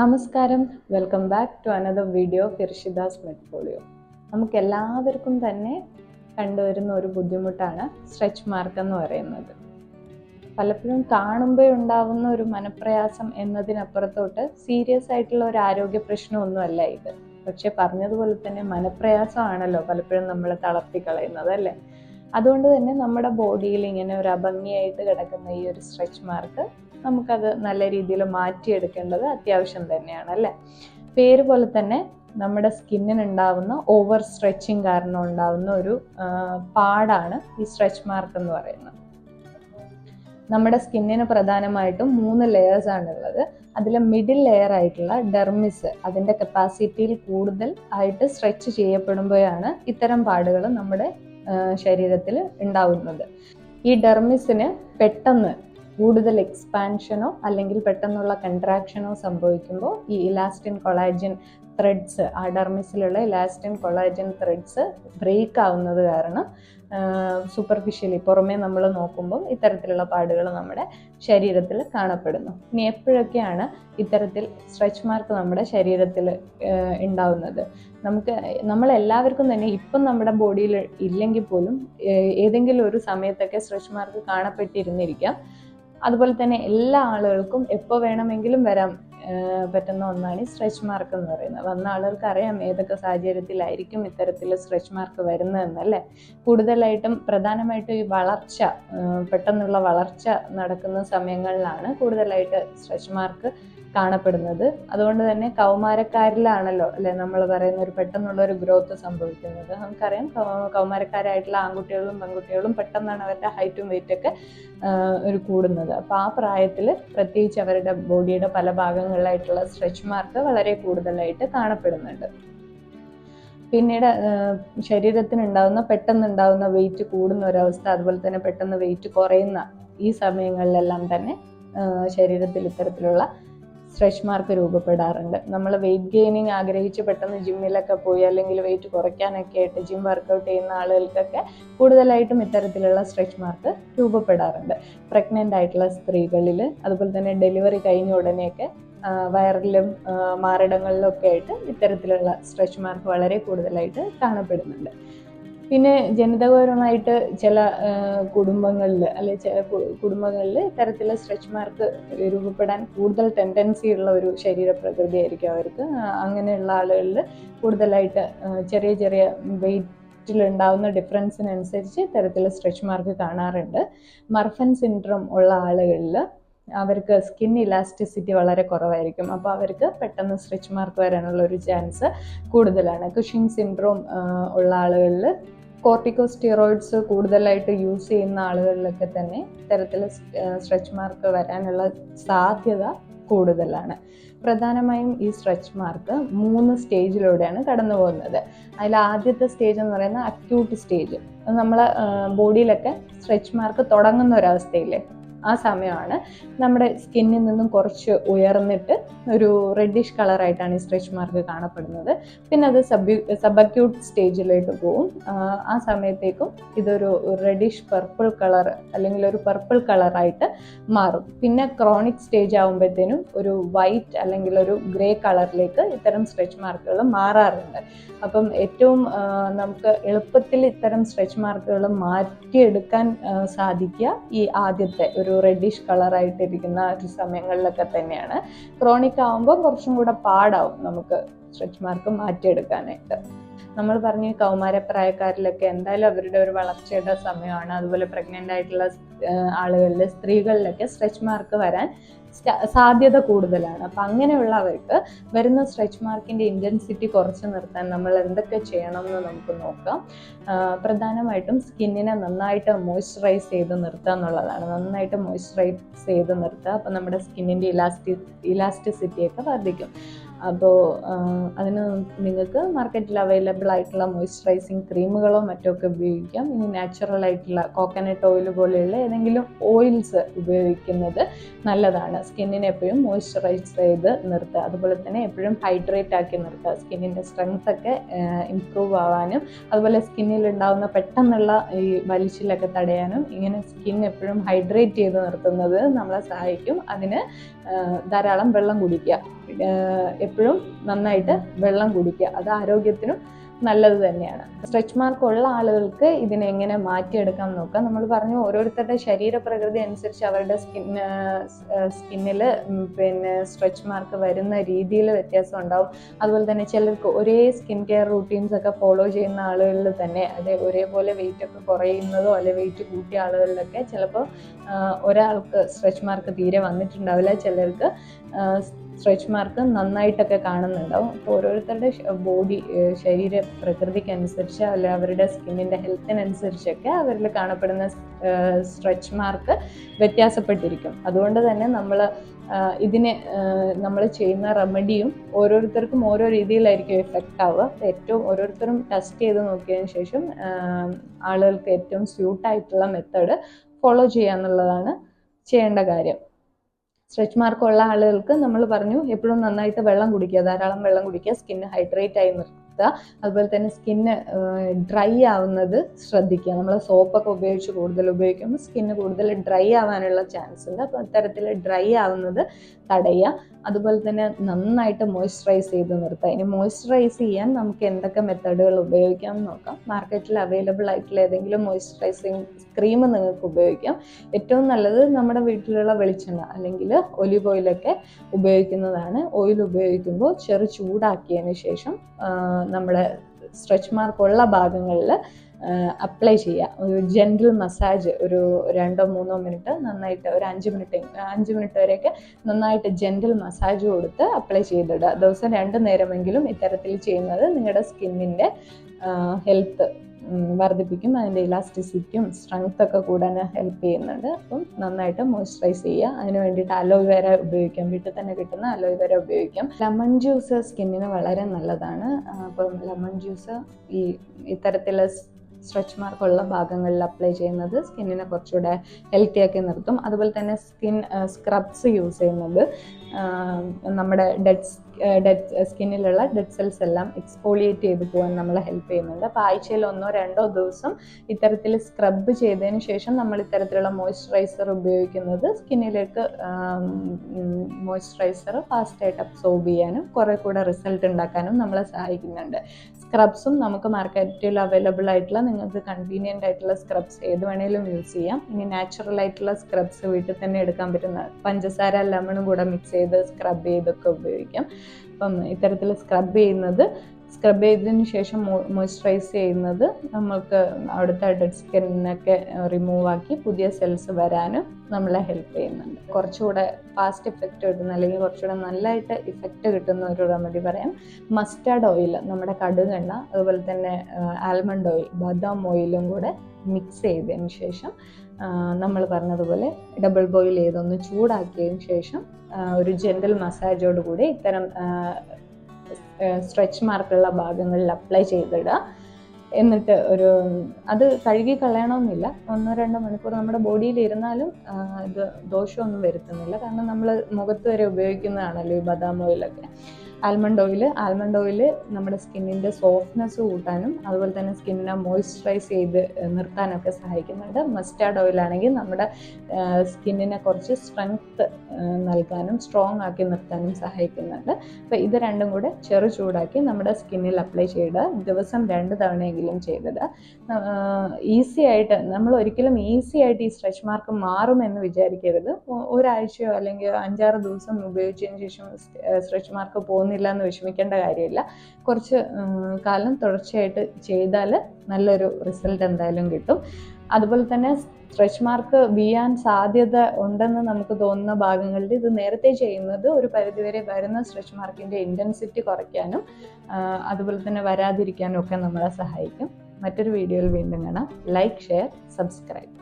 നമസ്കാരം. Welcome back to another video ഫിർഷിദാസ് മെറ്റ്ഫോളിയോ നമുക്ക് എല്ലാവർക്കും തന്നെ കണ്ടുവരുന്ന ഒരു ബുദ്ധിമുട്ടാണ് സ്ട്രെച്ച് മാർക്ക് എന്ന് പറയുന്നത്. പലപ്പോഴും കാണുമ്പോൾ ഉണ്ടാവുന്ന ഒരു മനപ്രയാസം എന്നതിനപ്പുറത്തോട്ട് സീരിയസ് ആയിട്ടുള്ള ഒരു ആരോഗ്യ പ്രശ്നമൊന്നുമല്ല ഇത്. പക്ഷെ പറഞ്ഞതുപോലെ തന്നെ മനപ്രയാസമാണല്ലോ പലപ്പോഴും നമ്മൾ തളർത്തി കളയുന്നത് അല്ലേ? അതുകൊണ്ട് തന്നെ നമ്മുടെ ബോഡിയിൽ ഇങ്ങനെ ഒരു അഭംഗിയായിട്ട് കിടക്കുന്ന ഈ ഒരു സ്ട്രെച്ച് മാർക്ക് നമുക്കത് നല്ല രീതിയിൽ മാറ്റിയെടുക്കേണ്ടത് അത്യാവശ്യം തന്നെയാണ് അല്ലേ? പേര് പോലെ തന്നെ നമ്മുടെ സ്കിന്നിന് ഉണ്ടാകുന്ന ഓവർ സ്ട്രെച്ചിങ് കാരണം ഉണ്ടാവുന്ന ഒരു പാടാണ് ഈ സ്ട്രെച്ച് മാർക്ക് എന്ന് പറയുന്നത്. നമ്മുടെ സ്കിന്നിന് പ്രധാനമായിട്ടും മൂന്ന് ലെയേഴ്സ് ആണുള്ളത് അതിൽ മിഡിൽ ലെയർ ആയിട്ടുള്ള ഡെർമിസ് അതിന്റെ കപ്പാസിറ്റിയിൽ കൂടുതൽ ആയിട്ട് സ്ട്രെച്ച് ചെയ്യപ്പെടുമ്പോഴാണ് ഇത്തരം പാടുകൾ നമ്മുടെ ശരീരത്തിൽ ഉണ്ടാവുന്നത്. ഈ ഡെർമിസിന് പെട്ടെന്ന് കൂടുതൽ എക്സ്പാൻഷനോ അല്ലെങ്കിൽ പെട്ടെന്നുള്ള കൺട്രാക്ഷനോ സംഭവിക്കുമ്പോൾ ഈ ഇലാസ്റ്റിൻ കൊളാജൻ ത്രെഡ്സ് ആ ഡെർമിസിലുള്ള ഇലാസ്റ്റിൻ കൊളാജൻ ത്രെഡ്സ് ബ്രേക്ക് ആവുന്നത് കാരണം സൂപ്പർഫിഷ്യലി പുറമേ നമ്മൾ നോക്കുമ്പോൾ ഇത്തരത്തിലുള്ള പാടുകൾ നമ്മുടെ ശരീരത്തിൽ കാണപ്പെടുന്നു. ഇനി എപ്പോഴൊക്കെയാണ് ഇത്തരത്തിൽ സ്ട്രെച്ച് മാർക്ക് നമ്മുടെ ശരീരത്തിൽ ഉണ്ടാവുന്നത്? നമുക്ക് നമ്മളെല്ലാവർക്കും തന്നെ ഇപ്പം നമ്മുടെ ബോഡിയിൽ ഇല്ലെങ്കിൽ പോലും ഏതെങ്കിലും ഒരു സമയത്തൊക്കെ സ്ട്രെച്ച് മാർക്ക് കാണപ്പെട്ടിരുന്നിരിക്കാം. അതുപോലെ തന്നെ എല്ലാ ആളുകൾക്കും എപ്പോൾ വേണമെങ്കിലും വരാം പറ്റുന്ന ഒന്നാണ് ഈ സ്ട്രെച്ച് മാർക്ക് എന്ന് പറയുന്നത്. വന്ന ആളുകൾക്ക് അറിയാം ഏതൊക്കെ സാഹചര്യത്തിലായിരിക്കും ഇത്തരത്തിൽ സ്ട്രെച്ച് മാർക്ക് വരുന്നതെന്നല്ലേ? കൂടുതലായിട്ടും പ്രധാനമായിട്ടും ഈ വളർച്ച പെട്ടെന്നുള്ള വളർച്ച നടക്കുന്ന സമയങ്ങളിലാണ് കൂടുതലായിട്ട് സ്ട്രെച്ച് മാർക്ക് കാണപ്പെടുന്നത്. അതുകൊണ്ട് തന്നെ കൗമാരക്കാരിലാണല്ലോ അല്ലെ? നമ്മൾ പറയുന്ന ഒരു പെട്ടെന്നുള്ള ഒരു ഗ്രോത്ത് സംഭവിക്കുന്നത്. നമുക്കറിയാം കൗമാരക്കാരായിട്ടുള്ള ആൺകുട്ടികളും പെൺകുട്ടികളും പെട്ടെന്നാണ് അവരുടെ ഹൈറ്റും വെയിറ്റൊക്കെ ഒരു കൂടുന്നത്. അപ്പോൾ ആ പ്രായത്തിൽ പ്രത്യേകിച്ച് അവരുടെ ബോഡിയുടെ പല ഭാഗങ്ങളിലായിട്ടുള്ള സ്ട്രെച്ച് മാർക്ക് വളരെ കൂടുതലായിട്ട് കാണപ്പെടുന്നുണ്ട്. പിന്നീട് ശരീരത്തിന് ഉണ്ടാകുന്ന പെട്ടെന്ന് ഉണ്ടാകുന്ന വെയിറ്റ് കൂടുന്ന ഒരവസ്ഥ അതുപോലെ തന്നെ പെട്ടെന്ന് വെയിറ്റ് കുറയുന്ന ഈ സമയങ്ങളിലെല്ലാം തന്നെ ശരീരത്തിൽ ഇത്തരത്തിലുള്ള സ്ട്രെച്ച് മാർക്ക് രൂപപ്പെടാറുണ്ട്. നമ്മൾ വെയിറ്റ് ഗെയിനിങ് ആഗ്രഹിച്ച് പെട്ടെന്ന് ജിമ്മിലൊക്കെ പോയി അല്ലെങ്കിൽ വെയിറ്റ് കുറയ്ക്കാനൊക്കെ ആയിട്ട് ജിം വർക്കൗട്ട് ചെയ്യുന്ന ആളുകൾക്കൊക്കെ കൂടുതലായിട്ടും ഇത്തരത്തിലുള്ള സ്ട്രെച്ച് മാർക്ക് രൂപപ്പെടാറുണ്ട്. പ്രഗ്നന്റ് ആയിട്ടുള്ള സ്ത്രീകളിൽ അതുപോലെ തന്നെ ഡെലിവറി കഴിഞ്ഞ ഉടനെയൊക്കെ വയറിലും മാറിടങ്ങളിലും ഒക്കെ ആയിട്ട് ഇത്തരത്തിലുള്ള സ്ട്രെച്ച് മാർക്ക് വളരെ കൂടുതലായിട്ട് കാണപ്പെടുന്നുണ്ട്. പിന്നെ ജനിതകപരമായിട്ട് ചില കുടുംബങ്ങളിൽ അല്ലെ ചില കുടുംബങ്ങളിൽ ഇത്തരത്തിലുള്ള സ്ട്രെച്ച് മാർക്ക് രൂപപ്പെടാൻ കൂടുതൽ ടെൻഡൻസി ഉള്ള ഒരു ശരീരപ്രകൃതി ആയിരിക്കും അവർക്ക് അങ്ങനെയുള്ള ആളുകളിൽ കൂടുതലായിട്ട് ചെറിയ ചെറിയ ചെറിയ വെയിറ്റിലുണ്ടാവുന്ന ഡിഫറൻസിനനുസരിച്ച് ഇത്തരത്തിലുള്ള സ്ട്രെച്ച് മാർക്ക് കാണാറുണ്ട്. മർഫൻ സിൻഡ്രോം ഉള്ള ആളുകളിൽ അവർക്ക് സ്കിൻ ഇലാസ്റ്റിസിറ്റി വളരെ കുറവായിരിക്കും. അപ്പോൾ അവർക്ക് പെട്ടെന്ന് സ്ട്രെച്ച് മാർക്ക് വരാനുള്ള ഒരു ചാൻസ് കൂടുതലാണ്. കുഷിങ് സിൻഡ്രോം ഉള്ള ആളുകളിൽ കോർട്ടിക്കോസ്റ്റിറോയിഡ്സ് കൂടുതലായിട്ട് യൂസ് ചെയ്യുന്ന ആളുകളിലൊക്കെ തന്നെ ഇത്തരത്തിൽ സ്ട്രെച്ച് മാർക്ക് വരാനുള്ള സാധ്യത കൂടുതലാണ്. പ്രധാനമായും ഈ സ്ട്രെച്ച് മാർക്ക് മൂന്ന് സ്റ്റേജിലൂടെയാണ് കടന്നു പോകുന്നത് അതിൽ ആദ്യത്തെ സ്റ്റേജ് എന്ന് പറയുന്നത് അക്യൂട്ട് സ്റ്റേജ് നമ്മളെ ബോഡിയിലൊക്കെ സ്ട്രെച്ച് മാർക്ക് തുടങ്ങുന്ന ഒരവസ്ഥയില്ലേ? ആ സമയമാണ്. നമ്മുടെ സ്കിന്നിൽ നിന്നും കുറച്ച് ഉയർന്നിട്ട് ഒരു റെഡിഷ് കളറായിട്ടാണ് ഈ സ്ട്രെച്ച് മാർക്ക് കാണപ്പെടുന്നത്. പിന്നെ അത് സബ് സബക്യൂട്ട് സ്റ്റേജിലേക്ക് പോകും ആ സമയത്തേക്കും ഇതൊരു റെഡിഷ് പർപ്പിൾ കളർ അല്ലെങ്കിൽ ഒരു പർപ്പിൾ കളറായിട്ട് മാറും. പിന്നെ ക്രോണിക് സ്റ്റേജ് ആകുമ്പോഴത്തേനും ഒരു വൈറ്റ് അല്ലെങ്കിൽ ഒരു ഗ്രേ കളറിലേക്ക് ഇത്തരം സ്ട്രെച്ച് മാർക്കുകൾ മാറാറുണ്ട്. അപ്പം ഏറ്റവും നമുക്ക് എളുപ്പത്തിൽ ഇത്തരം സ്ട്രെച്ച് മാർക്കുകൾ മാറ്റിയെടുക്കാൻ സാധിക്കുക ഈ ആദ്യത്തെ ഒരു റെഡിഷ് കളറായിട്ടിരിക്കുന്ന ഒരു സമയങ്ങളിലൊക്കെ തന്നെയാണ്. ക്രോണിക് ആകുമ്പോൾ കുറച്ചും കൂടെ പാടാവും നമുക്ക് സ്ട്രെച്ച് മാർക്ക് മാറ്റിയെടുക്കാനായിട്ട്. നമ്മൾ പറഞ്ഞു കൗമാരപ്രായക്കാരിലൊക്കെ എന്തായാലും അവരുടെ ഒരു വളർച്ചയുടെ സമയമാണ്. അതുപോലെ പ്രഗ്നന്റ് ആയിട്ടുള്ള ആളുകളിൽ സ്ത്രീകളിലൊക്കെ സ്ട്രെച്ച് മാർക്ക് വരാൻ സാധ്യത കൂടുതലാണ്. അപ്പം അങ്ങനെയുള്ളവർക്ക് വരുന്ന സ്ട്രെച്ച് മാർക്കിന്റെ ഇന്റൻസിറ്റി കുറച്ച് നിർത്താൻ നമ്മൾ എന്തൊക്കെ ചെയ്യണം എന്ന് നമുക്ക് നോക്കാം. പ്രധാനമായിട്ടും സ്കിന്നിനെ നന്നായിട്ട് മോയ്സ്ചറൈസ് ചെയ്ത് നിർത്തുക എന്നുള്ളതാണ്. നന്നായിട്ട് മോയ്സ്ചറൈസ് ചെയ്ത് നിർത്തുക അപ്പം നമ്മുടെ സ്കിന്നിന്റെ ഇലാസ്റ്റി ഇലാസ്റ്റിസിറ്റിയൊക്കെ വർദ്ധിക്കും. അപ്പോൾ അതിന് നിങ്ങൾക്ക് മാർക്കറ്റിൽ അവൈലബിൾ ആയിട്ടുള്ള മോയ്സ്ചറൈസിങ് ക്രീമുകളോ മറ്റോ ഒക്കെ ഉപയോഗിക്കാം. ഇനി നാച്ചുറൽ ആയിട്ടുള്ള കോക്കനട്ട് ഓയിൽ പോലെയുള്ള ഏതെങ്കിലും ഓയിൽസ് ഉപയോഗിക്കുന്നത് നല്ലതാണ്. സ്കിന്നിനെ എപ്പോഴും മോയ്സ്ചറൈസ് ചെയ്ത് നിർത്തുക. അതുപോലെ തന്നെ എപ്പോഴും ഹൈഡ്രേറ്റ് ആക്കി നിർത്തുക. സ്കിന്നിന്റെ സ്ട്രെങ്ത് ഒക്കെ ഇമ്പ്രൂവ് ആവാനും അതുപോലെ സ്കിന്നിൽ ഉണ്ടാകുന്ന പെട്ടെന്നുള്ള ഈ വലിച്ചിലൊക്കെ തടയാനും ഇങ്ങനെ സ്കിൻ എപ്പോഴും ഹൈഡ്രേറ്റ് ചെയ്ത് നിർത്തുന്നത് നമ്മളെ സഹായിക്കും. അതിന് ധാരാളം വെള്ളം കുടിക്കുക. എപ്പോഴും നന്നായിട്ട് വെള്ളം കുടിക്കുക. അത് ആരോഗ്യത്തിനും നല്ലത് തന്നെയാണ്. സ്ട്രെച്ച് മാർക്ക് ഉള്ള ആളുകൾക്ക് ഇതിനെ എങ്ങനെ മാറ്റിയെടുക്കാം നോക്കാം. നമ്മൾ പറഞ്ഞു ഓരോരുത്തരുടെ ശരീരപ്രകൃതി അനുസരിച്ച് അവരുടെ സ്കിൻ സ്കിന്നിൽ പിന്നെ സ്ട്രെച്ച് മാർക്ക് വരുന്ന രീതിയിൽ വ്യത്യാസം ഉണ്ടാവും. അതുപോലെ തന്നെ ചിലർക്ക് ഒരേ സ്കിൻ കെയർ റൂട്ടീൻസ് ഒക്കെ ഫോളോ ചെയ്യുന്ന ആളുകളിൽ തന്നെ അതെ ഒരേപോലെ വെയിറ്റ് ഒക്കെ കുറയുന്നതോ അല്ലെ വെയിറ്റ് കൂട്ടിയ ആളുകളിലൊക്കെ ചിലപ്പോൾ ഒരാൾക്ക് സ്ട്രെച്ച് മാർക്ക് തീരെ വന്നിട്ടുണ്ടാവില്ല. ചിലർക്ക് സ്ട്രെച്ച് മാർക്ക് നന്നായിട്ടൊക്കെ കാണുന്നുണ്ടാവും. അപ്പോൾ ഓരോരുത്തരുടെ ബോഡി ശരീര പ്രകൃതിക്കനുസരിച്ച് അല്ലെ അവരുടെ സ്കിന്നിന്റെ ഹെൽത്തിനനുസരിച്ചൊക്കെ അവരിൽ കാണപ്പെടുന്ന സ്ട്രെച്ച് മാർക്ക് വ്യത്യാസപ്പെട്ടിരിക്കും. അതുകൊണ്ട് തന്നെ നമ്മൾ ഇതിനെ നമ്മൾ ചെയ്യുന്ന റെമഡിയും ഓരോരുത്തർക്കും ഓരോ രീതിയിലായിരിക്കും എഫക്റ്റ് ആവുക. ഏറ്റവും ഓരോരുത്തരും ടെസ്റ്റ് ചെയ്ത് നോക്കിയതിന് ശേഷം ആളുകൾക്ക് ഏറ്റവും സ്യൂട്ടായിട്ടുള്ള മെത്തേഡ് ഫോളോ ചെയ്യാന്നുള്ളതാണ് ചെയ്യേണ്ട കാര്യം. സ്ട്രെച്ച് മാർക്കുള്ള ആളുകൾക്ക് നമ്മൾ പറഞ്ഞു എപ്പോഴും നന്നായിട്ട് വെള്ളം കുടിക്കുക ധാരാളം വെള്ളം കുടിക്കുക സ്കിന്ന് ഹൈഡ്രേറ്റ് ആയി നിർത്തുക അതുപോലെ തന്നെ സ്കിന്ന് ഡ്രൈ ആവുന്നത് ശ്രദ്ധിക്കുക. നമ്മൾ സോപ്പൊക്കെ ഉപയോഗിച്ച് കൂടുതൽ ഉപയോഗിക്കുമ്പോൾ സ്കിന്ന് കൂടുതൽ ഡ്രൈ ആവാനുള്ള ചാൻസ് ഉണ്ട്. അപ്പോൾ അത്തരത്തിൽ ഡ്രൈ ആവുന്നത് തടയുക. അതുപോലെ തന്നെ നന്നായിട്ട് മോയ്സ്ചറൈസ് ചെയ്ത് നിർത്തുക. ഇനി മോയ്സ്ചറൈസ് ചെയ്യാൻ നമുക്ക് എന്തൊക്കെ മെത്തേഡുകൾ ഉപയോഗിക്കാം എന്ന് നോക്കാം. മാർക്കറ്റിൽ അവൈലബിൾ ആയിട്ടുള്ള ഏതെങ്കിലും മോയ്സ്ചറൈസിങ് ക്രീം നിങ്ങൾക്ക് ഉപയോഗിക്കാം. ഏറ്റവും നല്ലത് നമ്മുടെ വീട്ടിലുള്ള വെളിച്ചെണ്ണ അല്ലെങ്കിൽ ഒലിവ് ഓയിലൊക്കെ ഉപയോഗിക്കുന്നതാണ്. ഓയിൽ ഉപയോഗിക്കുമ്പോൾ ചെറു ചൂടാക്കിയതിന് ശേഷം നമ്മുടെ സ്ട്രെച്ച് മാർക്ക് ഉള്ള ഭാഗങ്ങളിൽ അപ്ലൈ ചെയ്യുക ഒരു ജെൻറൽ മസാജ് ഒരു രണ്ടോ മൂന്നോ മിനിറ്റ് നന്നായിട്ട് ഒരു അഞ്ച് മിനിറ്റ് അഞ്ച് മിനിറ്റ് വരെയൊക്കെ നന്നായിട്ട് ജെൻറൽ മസാജ് കൊടുത്ത് അപ്ലൈ ചെയ്തിടുക. ദിവസം രണ്ട് നേരമെങ്കിലും ഇത്തരത്തിൽ ചെയ്യുന്നത് നിങ്ങളുടെ സ്കിന്നിന്റെ ഹെൽത്ത് വർദ്ധിപ്പിക്കും. അതിന്റെ ഇലാസ്റ്റിസിറ്റിയും സ്ട്രെങ്ത് ഒക്കെ കൂടാൻ ഹെൽപ്പ് ചെയ്യുന്നുണ്ട്. അപ്പം നന്നായിട്ട് മോയ്സ്ചറൈസ് ചെയ്യുക. അതിന് വേണ്ടിയിട്ട് അലോവേര ഉപയോഗിക്കാം. വീട്ടിൽ തന്നെ കിട്ടുന്ന അലോവേര ഉപയോഗിക്കാം. ലെമൺ ജ്യൂസ് സ്കിന്നിന് വളരെ നല്ലതാണ്. അപ്പം ലെമൺ ജ്യൂസ് ഈ ഇത്തരത്തിലുള്ള സ്ട്രെച്ച് മാർക്കുള്ള ഭാഗങ്ങളിൽ അപ്ലൈ ചെയ്യുന്നത് സ്കിന്നിനെ കുറച്ചുകൂടെ ഹെൽത്തി ആക്കി നിർത്തും. അതുപോലെ തന്നെ സ്കിൻ സ്ക്രബ്സ് യൂസ് ചെയ്യുന്നത്. നമ്മുടെ ഡെഡ് ഡെഡ് സ്കിന്നിലുള്ള ഡെഡ് സെൽസ് എല്ലാം എക്സ്പോളിയേറ്റ് ചെയ്ത് പോകാൻ നമ്മളെ ഹെൽപ്പ് ചെയ്യുന്നുണ്ട്. അപ്പോൾ ആഴ്ചയിൽ ഒന്നോ രണ്ടോ ദിവസം ഇത്തരത്തിൽ സ്ക്രബ് ചെയ്തതിന് ശേഷം നമ്മൾ ഇത്തരത്തിലുള്ള മോയ്സ്ചറൈസർ ഉപയോഗിക്കുന്നത് സ്കിന്നിലേക്ക് മോയ്സ്ചറൈസർ ഫാസ്റ്റായിട്ട് അബ്സോർബ് ചെയ്യാനും കുറേ കൂടെ റിസൾട്ട് ഉണ്ടാക്കാനും നമ്മളെ സഹായിക്കുന്നുണ്ട്. സ്ക്രബ്സും നമുക്ക് മാർക്കറ്റിൽ അവൈലബിൾ ആയിട്ടുള്ള നിങ്ങൾക്ക് കൺവീനിയന്റ് ആയിട്ടുള്ള സ്ക്രബ്സ് ഏത് വേണേലും യൂസ് ചെയ്യാം. ഇനി നാച്ചുറൽ ആയിട്ടുള്ള സ്ക്രബ്സ് വീട്ടിൽ തന്നെ എടുക്കാൻ പറ്റുന്ന പഞ്ചസാര ലെമണും കൂടെ മിക്സ് ചെയ്ത് സ്ക്രബ് ചെയ്തൊക്കെ ഉപയോഗിക്കാം. അപ്പം ഇത്തരത്തിൽ സ്ക്രബ് ചെയ്യുന്നത് സ്ക്രബ് ചെയ്തതിന് ശേഷം മോയ്സ്ചറൈസ് ചെയ്യുന്നത് നമുക്ക് അവിടുത്തെ ഡെഡ് സ്കിന്നൊക്കെ റിമൂവ് ആക്കി പുതിയ സെൽസ് വരാനും നമ്മളെ ഹെൽപ്പ് ചെയ്യുന്നുണ്ട്. കുറച്ചുകൂടെ ഫാസ്റ്റ് ഇഫക്റ്റ് കിട്ടുന്ന അല്ലെങ്കിൽ കുറച്ചുകൂടെ നല്ലതായിട്ട് ഇഫക്റ്റ് കിട്ടുന്ന ഒരു റെമഡി പറയാം. മസ്റ്റാർഡ് ഓയിൽ നമ്മുടെ കടുകെണ്ണ അതുപോലെ തന്നെ ആൽമണ്ട് ഓയിൽ ബദാം ഓയിലും കൂടെ മിക്സ് ചെയ്തതിന് ശേഷം നമ്മൾ പറഞ്ഞതുപോലെ ഡബിൾ ബോയിൽ ചെയ്തൊന്ന് ചൂടാക്കിയതിന് ശേഷം ഒരു ജെന്റൽ മസാജോടുകൂടി ഇത്തരം സ്ട്രെച്ച് മാർക്കുള്ള ഭാഗങ്ങളിൽ അപ്ലൈ ചെയ്തിടുക. എന്നിട്ട് ഒരു അത് കഴുകി കളയണമെന്നില്ല ഒന്നോ രണ്ടോ മണിക്കൂർ നമ്മുടെ ബോഡിയിൽ ഇരുന്നാലും ഇത് ദോഷമൊന്നും വരുത്തുന്നില്ല. കാരണം നമ്മൾ മുഖത്ത് വരെ ഉപയോഗിക്കുന്നതാണല്ലോ ഈ ബദാം ഓയിലൊക്കെ ആൽമണ്ട് ഓയിൽ ആൽമണ്ട് ഓയിൽ നമ്മുടെ സ്കിന്നിന്റെ സോഫ്റ്റ്നെസ് കൂട്ടാനും അതുപോലെ തന്നെ സ്കിന്നിനെ മോയ്സ്ചറൈസ് ചെയ്ത് നിർത്താനൊക്കെ സഹായിക്കുന്നുണ്ട്. മസ്റ്റാർഡ് ഓയിലാണെങ്കിൽ നമ്മുടെ സ്കിന്നിനെ കുറച്ച് സ്ട്രെങ്ത് നൽകാനും സ്ട്രോങ് ആക്കി നിർത്താനും സഹായിക്കുന്നുണ്ട്. അപ്പോൾ ഇത് രണ്ടും കൂടെ ചെറു ചൂടാക്കി നമ്മുടെ സ്കിന്നിൽ അപ്ലൈ ചെയ്ത് ദിവസം രണ്ട് തവണയെങ്കിലും ചെയ്തത്. ഈസി ആയിട്ട് നമ്മൾ ഒരിക്കലും ഈസി ആയിട്ട് ഈ സ്ട്രെച്ച് മാർക്ക് മാറുമെന്ന് വിചാരിക്കരുത്. ഒരാഴ്ചയോ അല്ലെങ്കിൽ അഞ്ചാറ് ദിവസം ഉപയോഗിച്ചതിന് ശേഷം സ്ട്രെച്ച് മാർക്ക് പോകുന്നില്ല എന്ന് വിഷമിക്കേണ്ട കാര്യമില്ല. കുറച്ച് കാലം തുടർച്ചയായിട്ട് ചെയ്താൽ നല്ലൊരു റിസൾട്ട് എന്തായാലും കിട്ടും. അതുപോലെ തന്നെ സ്ട്രെച്ച് മാർക്ക് വീഴാൻ സാധ്യത ഉണ്ടെന്ന് നമുക്ക് തോന്നുന്ന ഭാഗങ്ങളിൽ ഇത് നേരത്തെ ചെയ്യുന്നത് ഒരു പരിധിവരെ വരുന്ന സ്ട്രെച്ച് മാർക്കിന്റെ ഇന്റൻസിറ്റി കുറയ്ക്കാനും അതുപോലെ തന്നെ വരാതിരിക്കാനും ഒക്കെ നമ്മളെ സഹായിക്കും. മറ്റൊരു വീഡിയോയിൽ വീണ്ടും കാണാം. Like share subscribe